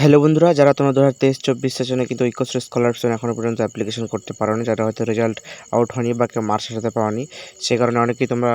Hello বন্ধুরা, যারা তোমরা দু হাজার তেইশ, চব্বিশ সেশনে কিন্তু ঐক্যশ্রী স্কলারশিপ এখনও পর্যন্ত অ্যাপ্লিকেশন করতে পারোনি যারা হয়তো রেজাল্ট আউট হয়নি বা কেউ মার্কসের সাথে পাওনি সে কারণে অনেকেই তোমরা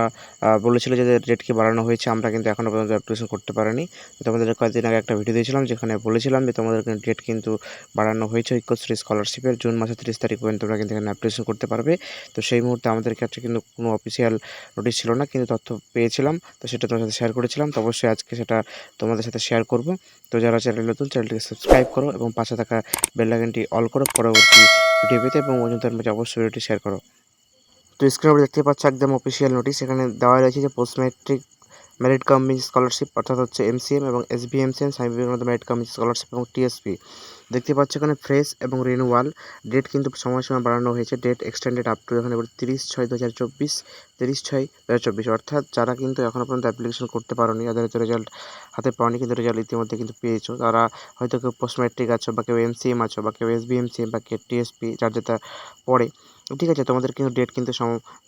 বলেছিলে যে ডেট কি বাড়ানো হয়েছে, আমরা কিন্তু এখনও পর্যন্ত অ্যাপ্লিকেশন করতে পারিনি। তোমাদের কয়েকদিন আগে একটা ভিডিও দিয়েছিলাম, যেখানে বলেছিলাম যে তোমাদের ডেট কিন্তু বাড়ানো হয়েছে ঐক্যশ্রী স্কলারশিপের জুন মাসের তিরিশ তারিখ পর্যন্ত তোমরা কিন্তু এখানে অ্যাপ্লিকেশন করতে পারবে। তো সেই মুহূর্তে আমাদের কাছে কিন্তু কোনো অফিসিয়াল নোটিশ ছিল না, কিন্তু তথ্য পেয়েছিলাম, তো সেটা তোমার সাথে শেয়ার করেছিলাম। তো অবশ্যই আজকে সেটা তোমাদের সাথে শেয়ার করব। তো যারা চ্যানেল নতুন চ্যানেলটিকে সাবস্ক্রাইব করো এবং পাশে থাকা বেল আইকনটি অল করো। পরবর্তী ভিডিও পেতে এবং অন্যদের মাঝে অবশ্যই ভিডিওটি শেয়ার করো। তো স্ক্রিনে দেখতে পাচ্ছ একদম অফিসিয়াল নোটিশ এখানে দেওয়া রয়েছে যে post matric merit cum scholarship অর্থাৎ হচ্ছে এমসিএম এবং S B MCM Swami Vivekananda merit cum scholarship এবং টিএসপি দেখতে পাচ্ছ এখানে ফ্রেশ এবং রিনিউয়াল ডেট কিন্তু সময়সীমা বাড়ানো হয়েছে ডেট এক্সটেন্ডেড আপ টু এখানে তিরিশ ছয় দু হাজার চব্বিশ, তিরিশ ছয় দু হাজার চব্বিশ। অর্থাৎ যারা কিন্তু এখনও পর্যন্ত অ্যাপ্লিকেশন করতে পারোনি, যাদের হয়তো রেজাল্ট হাতে পাওনি কিন্তু রেজাল্ট ইতিমধ্যে কিন্তু পেয়েছ। তারা হয়তো কেউ পোস্ট ম্যাট্রিক আছো বা কেউ এমসিএম আছো বা কেউ এস বি কেউ টিএসপি যার যেটা পড়ে। ঠিক আছে, তোমাদের কিন্তু ডেট কিন্তু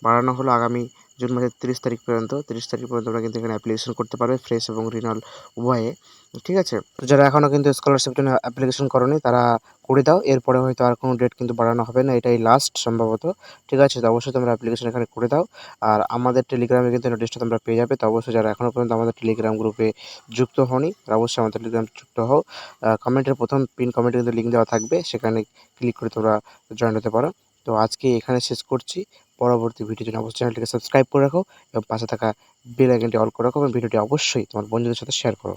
বাড়ানো হলো আগামী জুন মাসের তিরিশ তারিখ পর্যন্ত, তিরিশ তারিখ পর্যন্ত তোমরা কিন্তু এখানে অ্যাপ্লিকেশন করতে পারবে ফ্রেশ এবং রিনাল উভয়ে, ঠিক আছে? যারা এখনও কিন্তু স্কলারশিপ জন্য অ্যাপ্লিকেশন করনি, তারা করে দাও, এরপরে হয়তো আর কোনো ডেট কিন্তু বাড়ানো হবে না, এটাই লাস্ট সম্ভবত, ঠিক আছে? তো অবশ্যই তোমরা অ্যাপ্লিকেশন এখানে করে দাও, আর আমাদের টেলিগ্রামে কিন্তু নোটিশটা তোমরা পেয়ে যাবে, তো অবশ্যই যারা এখনও পর্যন্ত আমাদের টেলিগ্রাম গ্রুপে যুক্ত হওনি, তারা অবশ্যই আমাদের টেলিগ্রাম যুক্ত হও। কমেন্টের প্রথম পিন কমেন্টে কিন্তু লিঙ্ক দেওয়া থাকবে, সেখানে ক্লিক করে তোমরা জয়েন হতে পারো। তো আজকে এখানে শেষ করছি পরবর্তী ভিডিও জন্য অবশ্যই চ্যানেলটিকে সাবস্ক্রাইব করে রাখো এবং পাশে থাকা বেল আইকনটি অল করে রাখো এবং ভিডিওটি অবশ্যই তোমার বন্ধুদের সাথে শেয়ার করো।